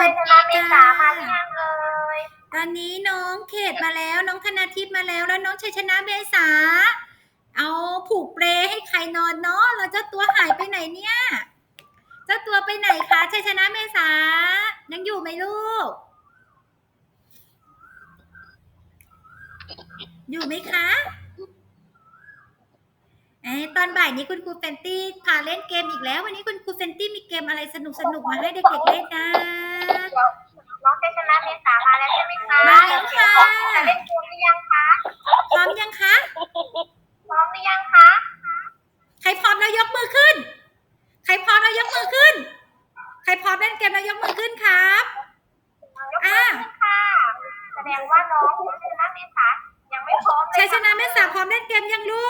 ชัยชนะเมษามาหรือยังเอ่ยตอนนี้น้องเขตมาแล้ว น้องธนาทิพย์มาแล้วแล้วน้องชัยชนะเมษา เอาผูกเปรให้ใครนอนเนาะแล้วเจ้าตัวหายไปไหนเนี่ยเจ้าตัวไปไหนคะชัยชนะเมษา ยังอยู่ไหมลูก อยู่ไหมคะ เอ้ยตอนบ่ายนี้คุณครูเฟนตี้พาเล่นเกมอีกแล้ว วันนี้คุณครูเฟนตี้มีเกมอะไรสนุกสนุกๆมาให้เด็กๆเล่นนะ น้องชัยชนะเมษามาแล้วใช่ไหมคะมาแล้วค่ะ จะเล่นเกมหรือยังคะ พร้อมยังคะ พร้อมหรือยังคะ ใครพร้อมแล้วยกมือขึ้น ใครพร้อมแล้วยกมือขึ้น ใครพร้อมเล่นเกมแล้วยกมือขึ้นครับ ยกมือขึ้นค่ะ แสดงว่าน้องชัยชนะเมษายังไม่พร้อมเลยชัยชนะแม่สาวพร้อมเล่นเกมยังลู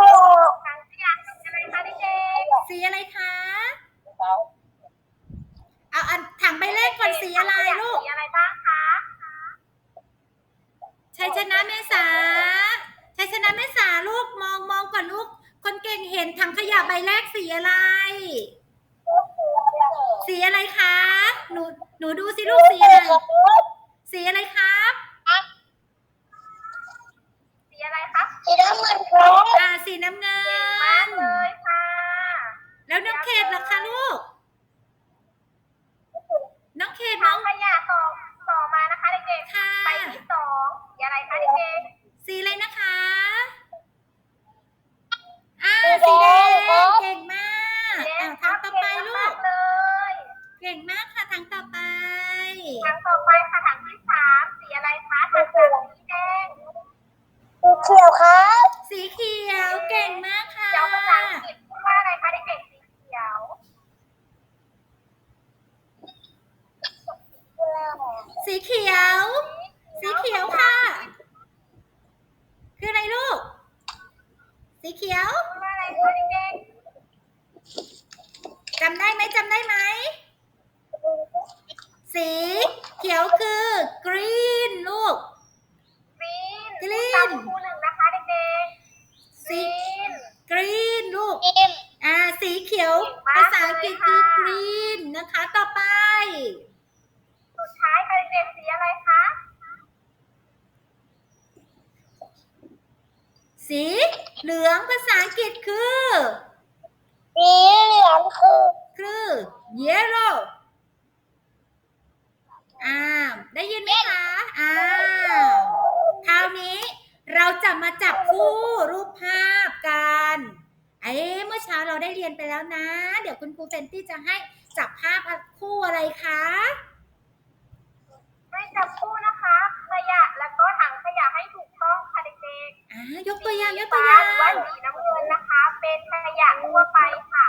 รูปถังขยะสีอะไร ถังขยะเป็นอะไรคะเด็ก สีอะไรคะ เอาอันถังใบแรก ๆ ก่อนสีอะไรลูก สีอะไรบ้างคะ ชัยชนะเมษาชัยชนะเมษาลูกมองมองก่อนลูก คนเก่งเห็นถังขยะใบแรกสีอะไร สีอะไรคะ หนูหนูดูสิลูกสีอะไร สีอะไรครับ สีอะไรคะ อ่าสีน้ำเงิ เก่งมาก น เลยค่ะ แล้วน้องเขตล่ะคะลูก น้องเขต ถั น้อง ง ขยะต่อต่อมานะคะเด็ก ค่ะ ๆไปที่สองสีอะไรคะเด็ก สีอะไรนะคะ อ่า สีแดง เก่งมาก ๆ อ่าทางต่อไปลู เก่ ก งมากๆเลย เก่งมากค่ะทางต่อไป ถังต่อไปค่ะถังที่สามสีอะไรคะถังจากสีแดง สีเขียว เก่งมากค่ะ เจ้าภาษาอังกฤษพูดว่าอะไรคะเด็กๆสีเขียว สีเขียว สีเขียวค่ะ คืออะไรลูก สีเขียวพูดว่าอะไรคะเด็กจำได้ไหมจำได้ไหม สีเขียวคือ green ลูกๆ green Green ตามครูหนึ่งนะคะเด็กๆสี green green ลูกอ่าสีเขียวเก่งมากภาษาอังกฤษคือเลยค่ะ green นะคะ ต่อไป สุดท้ายค่ะเด็กๆสีอะไรคะ สีเหลืองภาษาอังกฤษคือคือ yellow อ้าวได้ยินไหมคะ อ้าวคราวนี้เราจะมาจับคู่รูปภาพกันเอ๊ะเมื่อเช้าเราได้เรียนไปแล้วนะ เดี๋ยวคุณครูเฟนตี้จะให้จับภาพคู่อะไรคะ ให้จับคู่นะคะ ขยะแล้วก็ถังขยะให้ถูกต้องค่ะเด็ก อ่า ยกๆตัวอย่างยสีกตัวฟ้าอย่าหรือว่างสีน้ำเงินนะคะ เป็นขยะทั่วไปค่ะ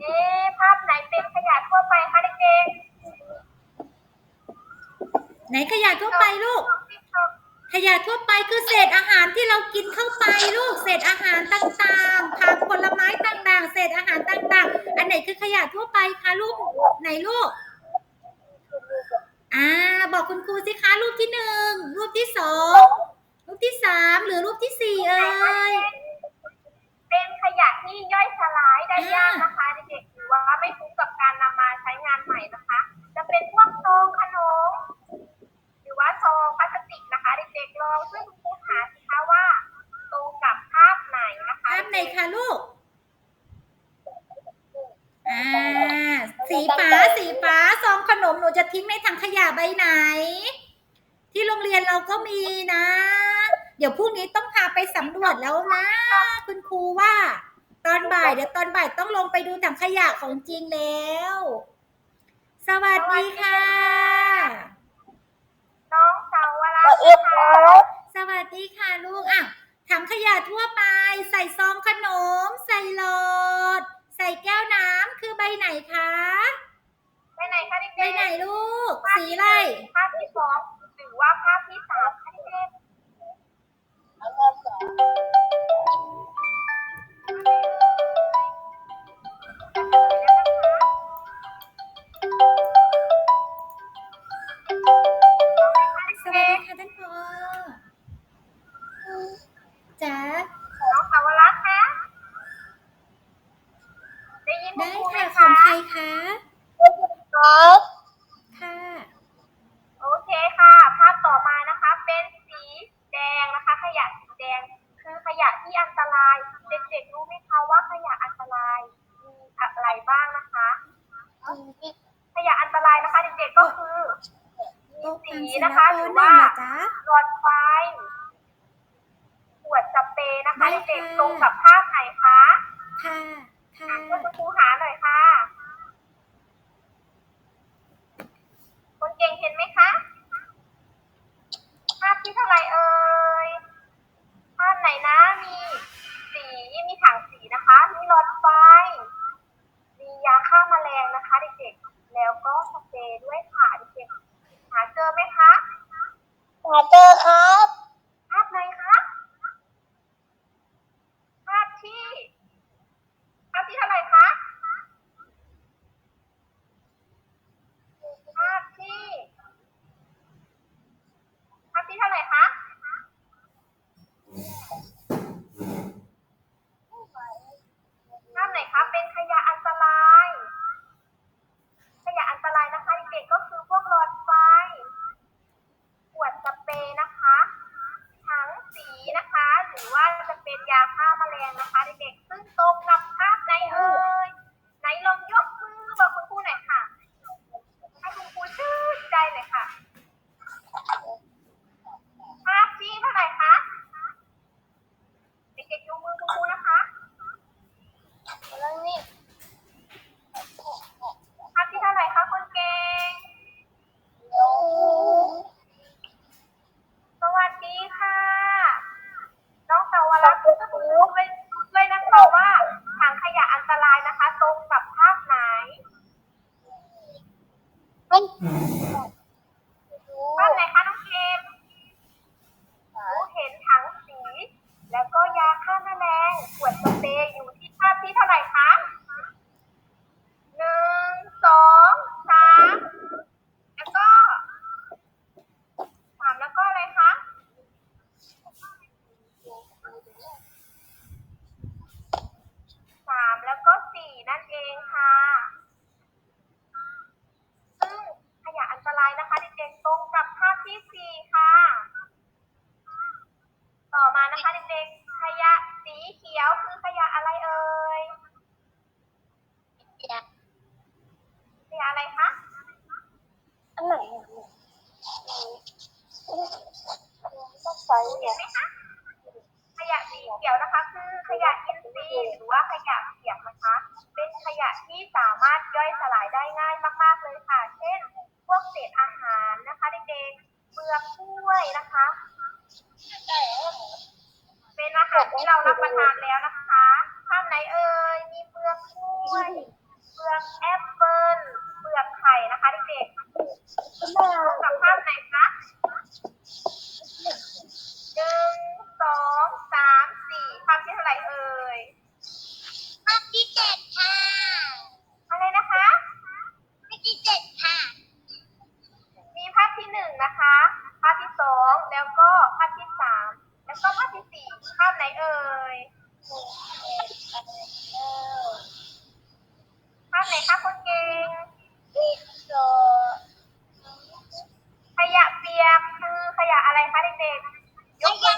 เอ๊ะภาพไหนเป็นขยะทั่วไปคะเด็กไหนขยะทั่วไปลูกๆติ๊กต๊อกขยะทั่วไปคือเศษอาหารที่เรากินเข้าไปลูก เศษอาหารต่างๆผักผลไม้ต่างๆ เศษอาหารต่างๆ อันไหนคือขยะทั่วไปคะลูกไหนลูกอ่าบอกคุณครูสิคะรูปที่หนึ่งรูปที่สอง รูปที่สามหรือรูปที่สี่เอ่ย เป็นขยะที่ย่อยสลายได้ยากนะคะเด็กๆหรือว่าไม่คุ้มกับการนำมาใช้งานใหม่นะคะ จะเป็นพวกซองขนม หรือว่าซองพลาสติกนะคะเด็กๆลองช่วยคุณครูหาสิคะว่าตรงกับภาพไหนนะคะภาพไหนคะลูก อ่า สีฟ้าสีฟ้าซองขนมหนูจะทิ้งในถังขยะใบไหน ที่โรงเรียนเราก็มีนะ เดี๋ยวพรุ่งนี้ต้องพาไปสำรวจแล้วนะ คุณครูว่า ตอนบ่ายเดี๋ยวตอนบ่ายต้องลงไปดูถังขยะของจริงแล้ว สวัสดีค่ะ น้องสาวรัตน์ค่ะสวัสดีค่ะลูกอะถังขยะทั่วไป ใส่ซองขนม ใส่หลอด ใส่แก้วน้ำคือใบไหนคะไปไหนคะเด็กๆใบไหนลูก สีอะไรภาพที่สองหรือว่าภาพที่สามคะเด็ก ๆส แล้วนะคะข้างไหนเอ่ย มีเปลือกกล้วย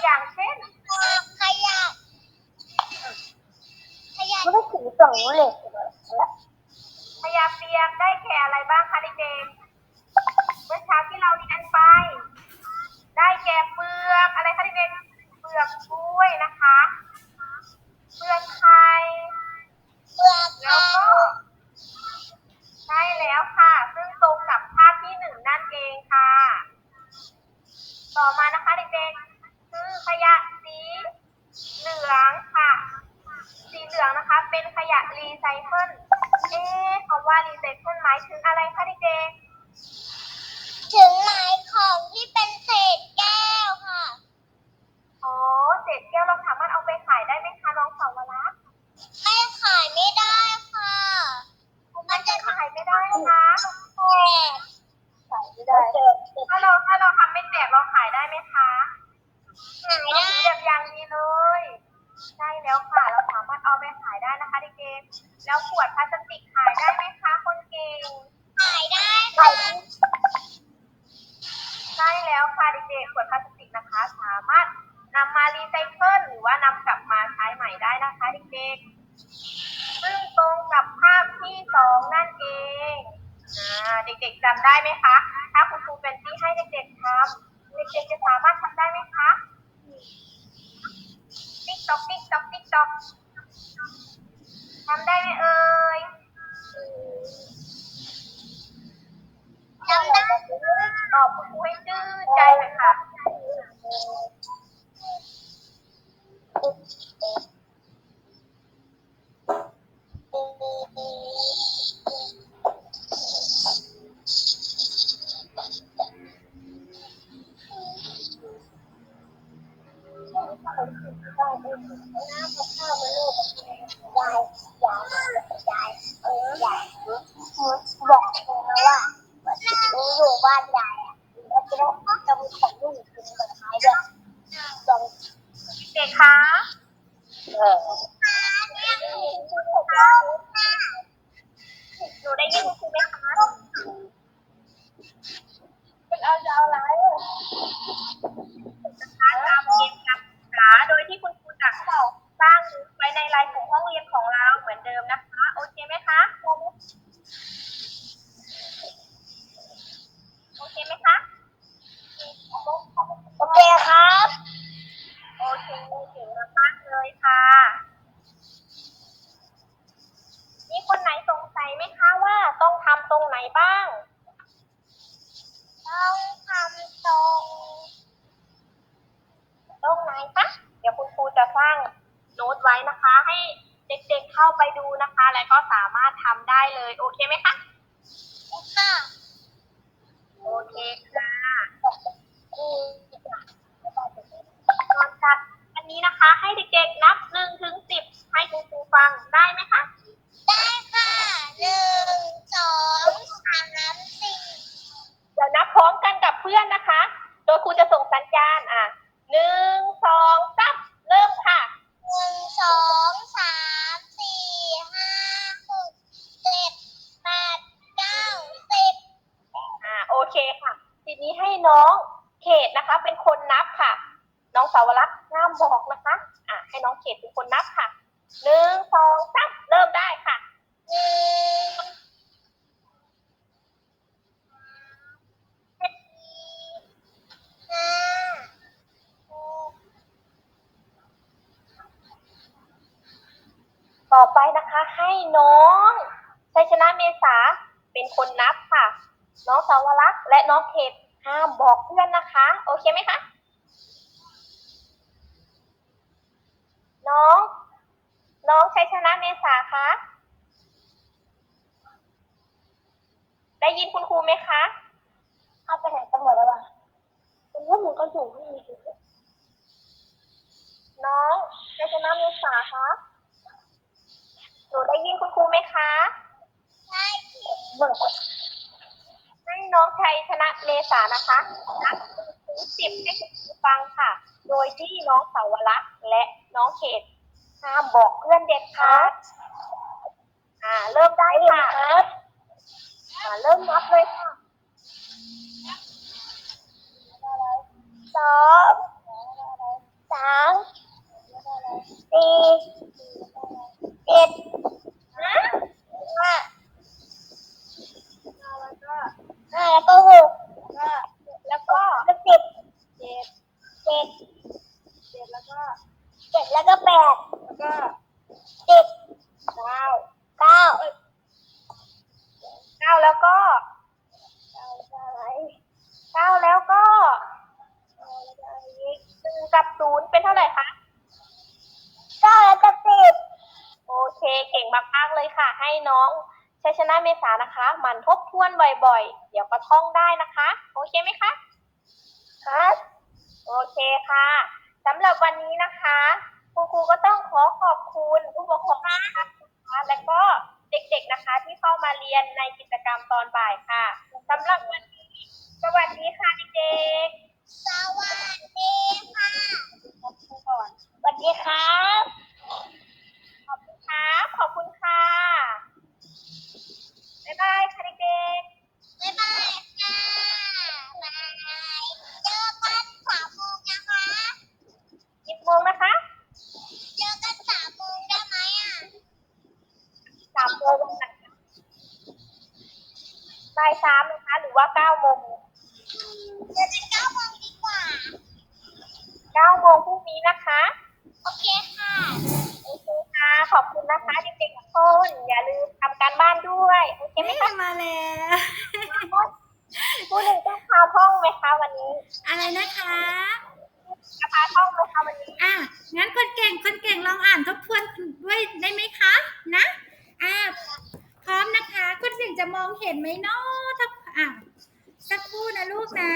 อย่างเช่นขยะขยะไม่ได้ถึงสองเลยขยะเปียกได้แก่อะไรบ้างคะเด็กๆเมื่อเช้าที่เราเรียนไป ได้แก่เปลือกอะไรคะเด็กๆเปลือกกล้วยนะคะเปลือกไข่เปลือกแล้วก็ใช่แล้วค่ะ ซึ่งตรงกับภาพที่หนึ่งนั่นเองค่ะ ต่อมานะคะเด็กๆ คือขยะสีเหลืองค่ะ สีเหลืองนะคะ เป็นขยะรีไซเคิล เอ๊ะคำว่ารีไซเคิลหมายถึงอะไรคะเด็กๆ จำได้ไหมคะ ถ้าคุณครูเป็นที่ให้เด็กๆทำเด็กๆจะสามารถทำได้ไหมคะติ๊กต๊อกติ๊กต๊อกติ๊กต๊อกทำได้ไหมเอ่ยทำได้ตอบคุณครูให้ดื้อใจเลยค่ะ 妈妈，爸我，那个是鸭。 ได้เลยโอเค องชัยชนะเมษาเป็นคนนับค่ะ น้องสาวรักษ์และน้องเขตห้ามบอกเพื่อนนะคะ โอเคไหมคะ น้อง น้องชัยชนะเมษาคะได้ยินคุณครูไหมคะเอาไปไหนกันหมดแล้ววะเป็นว่ามึงก็อยู่ที่นี่คือน้องชัยชนะเมษาคะ หนูได้ยินคุณครูไหมคะใช่เบิกให้น้องชัยชนะเมษานะคะนับถึงสิบให้คุณครูฟังค่ะ โดยที่น้องสาวรักษ์และน้องเขตห้ามบอกเพื่อนเด็ดขาดอ่า เริ่มได้ค่ะครับอ่าเริ่มนับเลยค่ะสองสามสี่ เจ็ดนะห้าห้าแล้วก็หกแล้วก็แล้วสิบเจ็ดเจ็ดเจ็ดแล้วก็เจ็ดแล้วก็แปดแล้วก็สิบเก้าเก้าเก้าแล้วก็อะไรเก้าแล้วก็หนึ่งกับศูนย์เป็นเท่าไหร่คะ เก้าแล้วก็สิบ โอเค เก่งมากๆเลยค่ะ ให้น้องชัยชนะเมษานะคะ มันทบทวนบ่อยๆ เดี๋ยวก็ท่องได้นะคะ โอเคไหมคะครับโอเคค่ะสำหรับวันนี้นะคะคุณครูก็ต้องขอขอบคุณผู้ปกครองนะคะและก็เด็กๆนะคะที่เข้ามาเรียนในกิจกรรมตอนบ่ายค่ะสำหรับวันนี้ สวัสดีค่ะเด็กสวัสดีค่ะๆขอบคุณก่อนสวัสดีครับขอบคุณครับขอบคุณค่ะ บ๊ายบายค่ะเด็กๆ บ๊ายบายค่ะบายเจอกันสามโมงนะคะ สิบโมงนะคะ เจอกันสามโมงได้ไหมอะ สามโมงวันไหนคะบ่ายสามนะคะ หรือว่าเก้าโมง เจอกันเก้าโมงดีกว่า เก้าโมงพรุ่งนี้นะคะ โอเคค่ะ โอเคค่ะ ขอบคุณนะคะเด็กๆทุกคน อย่าลืมทำการบ้านด้วย โอเคไหม เอ๊ะ คะ มาแล้ว ผู้หนึ่งต้องพาท่องไหมคะวันนี้ อะไรนะคะ จะพาท่องไหมคะวันนี้ อะ งั้นคนเก่ง คนเก่งลองอ่านทบทวนด้วยได้ไหมคะ นะ อะ พร้อมนะคะ คุณเก่งจะ มองเห็นไหมเนาะถ้าอะสักครู่นะลูกนะ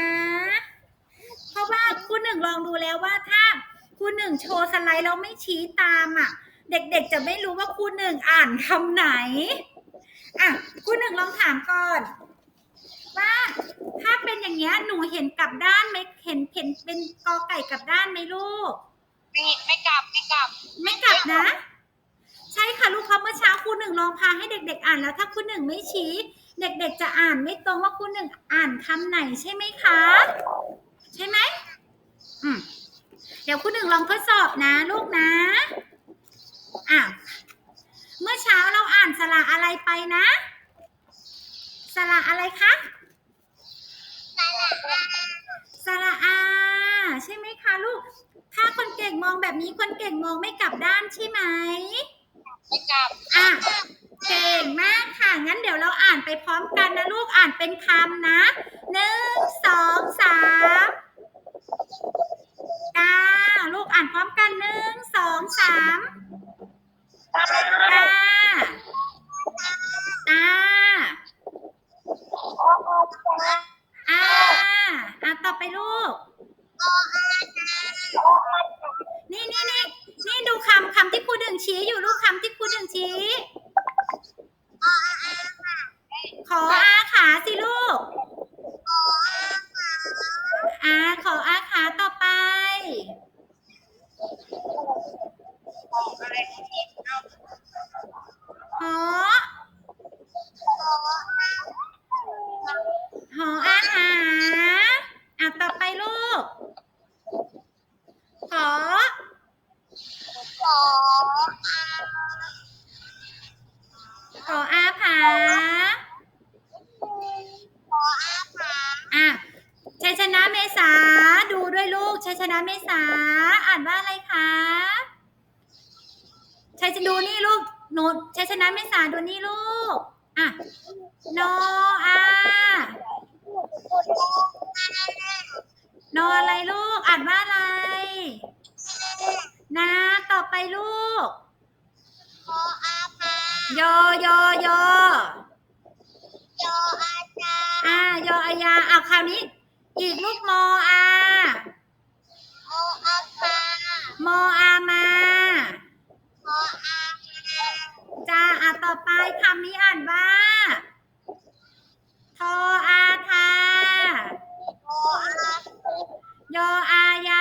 เพราะว่าครูหนึ่งลองดูแล้วว่าถ้าครูหนึ่งโชว์สไลด์แล้วไม่ชี้ตามอะ เด็กๆจะไม่รู้ว่าครูหนึ่งอ่านคำไหนอะครูหนึ่งลองถามก่อนว่าถ้าเป็นอย่างเงี้ยหนูเห็นกลับด้านไหมเห็นเห็นเป็นกอไก่กลับด้านไหมลูก ไม่ไม่กลับไม่กลับ ไม่กลับนะ ใช่ค่ะลูกเพราเมื่อเช้าครูหนึ่งลองพาให้เด็ก ๆ อ่านแล้ว ถ้าครูหนึ่งไม่ชี้ เด็ก ๆ จะอ่านไม่ตรงว่าครูหนึ่งอ่านคำไหนใช่ไหมคะ ใช่ไหมอืมเดี๋ยวครูหนึ่งลองทดสอบนะลูกนะอะเมื่อเช้าเราอ่านสระอะไรไปนะสระอะไรคะสระอาใช่ไหมคะลูก ถ้าคนเก่งมองแบบนี้คนเก่งมองไม่กลับด้านใช่ไหม กับอะเก่งมากค่ะ งั้นเดี๋ยวเราอ่านไปพร้อมกันนะลูกอ่านเป็นคำนะหนึ่งสองสามกาลูกอ่านพร้อมกันหนึ่งสองสามกาตาอโอจ้าอาอะต่อไปลูกโออาโออาจ้านี่นี่นี่ นดูคำคำที่ครูดึงชี้อยู่ลูกคำที่ครูดึงชี้โออาค่ะขออาขาสิลูกโออาค่ะอาขออาขาต่อไปอะไรที่เอหออาหออาหาอะต่อไปลูก ขอ ขออาขออาผาขออาขาอะชัยชนะเมษาดูด้วยลูกชัยชนะเมษาอ่านว่าอะไรคะชัยจะดูนี่ลูกหนูชัยชนะไม่สาดูนี่ลูกอะนออานออะไรลูกอ่านว่าอะไร นะต่อไปลูกพออาพายอยอยอยออาจารย์อ่ายออายาเอาคราวนี้ อีกลูกมออาโออาคามออามาพออามาจ้าอะต่อไปคำนี้อ่านว่าทออาทาโออาคียออายา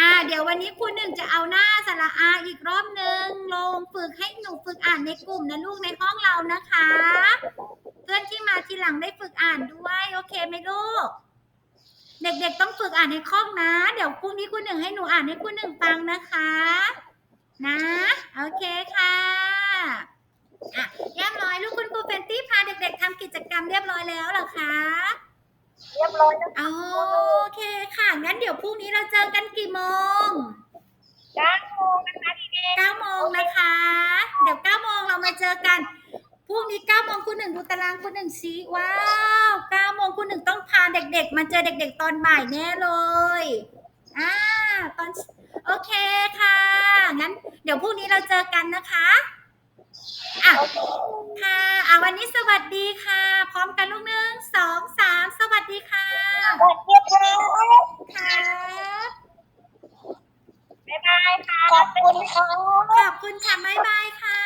อ่า เดี๋ยววันนี้ครูหนึ่งจะเอาหน้าสระอาอีกรอบหนึ่งลงฝึกให้หนูฝึกอ่านในกลุ่มนะลูกในห้องเรานะคะ เพื่อนที่มาทีหลังได้ฝึกอ่านด้วยโอเคไหมลูก เด็กๆต้องฝึกอ่านในห้องนะ เดี๋ยวพรุ่งนี้ครูหนึ่งให้หนูอ่านให้ครูหนึ่งฟังนะคะ นะโอเคค่ะอะเรียบร้อยลูกคุณครูเฟนตี้พาเด็กๆทำกิจกรรมเรียบร้อยแล้วหรอคะ เรียบร้อยแล้วโอเคค่ะ งั้นเดี๋ยวพรุ่งนี้เราเจอกันกี่โมงเก้าโมงนะคะเด็ก9โมงนะคะ เดี๋ยว9โมงเรามาเจอกันพรุ่งนี้9โมงคุณหนึ่งดูตารางคุณหนึ่งชี้ว้าว9โมงคุณหนึ่งต้องพาเด็ก ๆ มาเจอเด็ก ๆ ตอนบ่ายแน่เลยอ่าตอนโอเคค่ะ งั้น เดี๋ยวพรุ่งนี้เราเจอกันนะคะ อะค่ะอะวันนี้สวัสดีค่ะ พร้อมกันลูกหนึ่งสองสามสวัสดีค่ะสวัสดีค่ะค่ะบ๊ายบายค่ะขอบคุณค่ะขอบคุณค่ะบ๊ายบายค่ะ